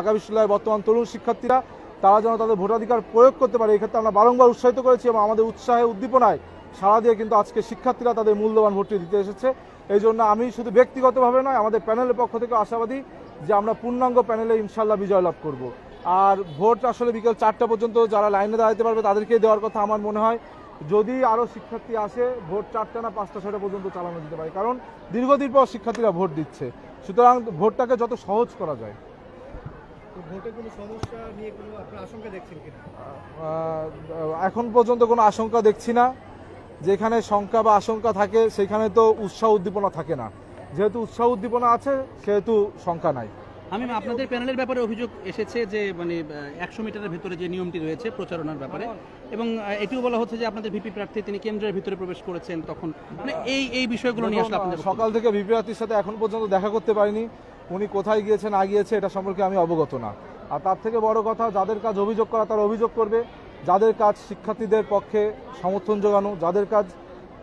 ঢাকা বিশ্ববিদ্যালয়ের বর্তমান তরুণ শিক্ষার্থীরা, তারা যেন তাদের ভোটাধিকার প্রয়োগ করতে পারে, এক্ষেত্রে আমরা বারংবার উৎসাহিত করেছি এবং আমাদের উৎসাহে, উদ্দীপনায় সারা দিয়ে কিন্তু আজকে শিক্ষার্থীরা তাদের মূল্যবান ভোটটি দিতে এসেছে। এই জন্য আমি শুধু ব্যক্তিগতভাবে নয়, আমাদের প্যানেলের পক্ষ থেকে আশাবাদী যে আমরা পূর্ণাঙ্গ প্যানেলে ইনশাল্লাহ বিজয় লাভ করব। আর ভোট আসলে বিকেল চারটা পর্যন্ত যারা লাইনে দাঁড়াতে পারবে তাদেরকে দেওয়ার কথা আমার মনে হয়। যদি আরও শিক্ষার্থী আসে, ভোট চারটা না পাঁচটা, ছয়টা পর্যন্ত চালানো যেতে পারে। কারণ দীর্ঘদিন পর শিক্ষার্থীরা ভোট দিচ্ছে। সুতরাং ভোটটাকে যত সহজ করা যায়। ভোটে কোনো সমস্যা নিয়ে কোনো আশঙ্কা দেখছেন কিনা? এখন পর্যন্ত কোনো আশঙ্কা দেখছি না। যেখানে শঙ্কা বা আশঙ্কা থাকে সেখানে তো উৎসাহ উদ্দীপনা থাকে না। যেহেতু উৎসাহ উদ্দীপনা আছে সেহেতু শঙ্কা নাই। আমি আপনাদের প্যানেলের ব্যাপারে অভিযোগ এসেছে যে মানে একশো মিটারের ভিতরে যে নিয়মটি রয়েছে প্রচারণার ব্যাপারে। এবং এটিও বলা হচ্ছে যে আপনাদের ভিপি প্রার্থী তিনি কেন্দ্রের ভিতরে প্রবেশ করেছেন তখন। মানে এই এই বিষয়গুলো নিয়ে আসলে সকাল থেকে ভিপি প্রার্থীর সাথে এখন পর্যন্ত দেখা করতে পারিনি। উনি কোথায় গিয়েছে না গিয়েছে, এটা সম্পর্কে আমি অবগত না। আর তার থেকে বড় কথা, যাদের কাজ অভিযোগ করা, তারা অভিযোগ করবে। যাদের কাজ শিক্ষার্থীদের পক্ষে সমর্থন যোগানো, যাদের কাজ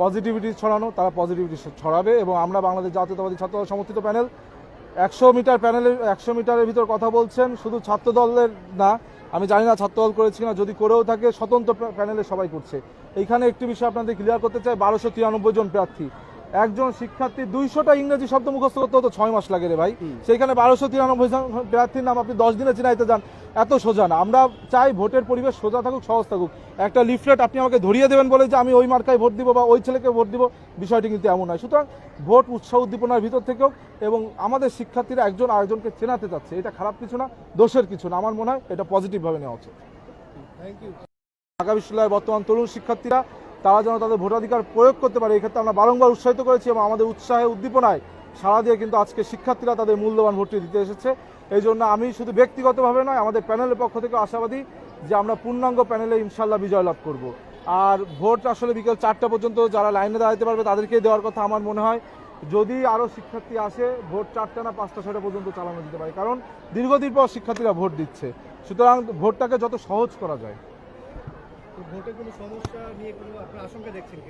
পজিটিভিটি ছড়ানো, তারা পজিটিভিটি ছড়াবে এবং আমরা বাংলাদেশ জাতীয়তাবাদী ছাত্র সমর্থিত প্যানেল। একশো মিটার প্যানেলের, একশো মিটারের ভিতর কথা বলছেন, শুধু ছাত্র দলের না, আমি জানি না ছাত্র দল করেছি না যদি করেও থাকে, স্বতন্ত্র প্যানেলে সবাই করছে। এইখানে একটি বিষয় আপনাদের ক্লিয়ার করতে চাই, বারোশো তিরানব্বই জন প্রার্থী। একজন শিক্ষার্থী দুইশোটা ইংরেজি শব্দ মুখস্থ করতে হতো ছয় মাস লাগে রে ভাই। সেইখানে বারোশো তিরানব্বই জন প্রার্থীর নাম আপনি দশ দিনে চিনাইতে যান। এত সোজা না। আমরা চাই ভোটের পরিবেশ সোজা থাকুক সহজ থাকুক। একটা লিফলেট আপনি আমাকে ধরিয়ে দেবেন বলে যে আমি ওই মার্কায় ভোট দিব বা ওই ছেলেকে ভোট দিব বিষয়টি কিন্তু এমন নয়। সুতরাং ভোট উৎসাহ উদ্দীপনার ভিতর থেকেও এবং আমাদের শিক্ষার্থীরা একজন আরেকজনকে চেনাতে চাচ্ছে এটা খারাপ কিছু না দোষের কিছু না। আমার মনে হয় এটা পজিটিভভাবে নেওয়া উচিত। থ্যাংক ইউ ঢাকা বিশ্ববিদ্যালয়ের বর্তমান তরুণ শিক্ষার্থীরা তারা যেন তাদের ভোটাধিকার প্রয়োগ করতে পারে এক্ষেত্রে আমরা বারংবার উৎসাহিত করেছি এবং আমাদের উৎসাহে উদ্দীপনায় সারা দিয়ে কিন্তু আজকে শিক্ষার্থীরা তাদের মূল্যবান ভোটটি দিতে এসেছে। এই জন্য আমি শুধু ব্যক্তিগতভাবে নয়, আমাদের প্যানেলের পক্ষ থেকে আশাবাদী যে আমরা পূর্ণাঙ্গ প্যানেলে ইনশাল্লাহ বিজয় লাভ করব। আর ভোট আসলে বিকেল চারটা পর্যন্ত যারা লাইনে দাঁড়াতে পারবে তাদেরকে দেওয়ার কথা আমার মনে হয়। যদি আরও শিক্ষার্থী আসে, ভোট চারটা না পাঁচটা, ছয়টা পর্যন্ত চালানো যেতে পারে। কারণ দীর্ঘদিন পর শিক্ষার্থীরা ভোট দিচ্ছে। সুতরাং ভোটটাকে যত সহজ করা যায়। ভোটে কোনো সমস্যা নিয়ে কোনো আপনার আশঙ্কা দেখছেন কিনা?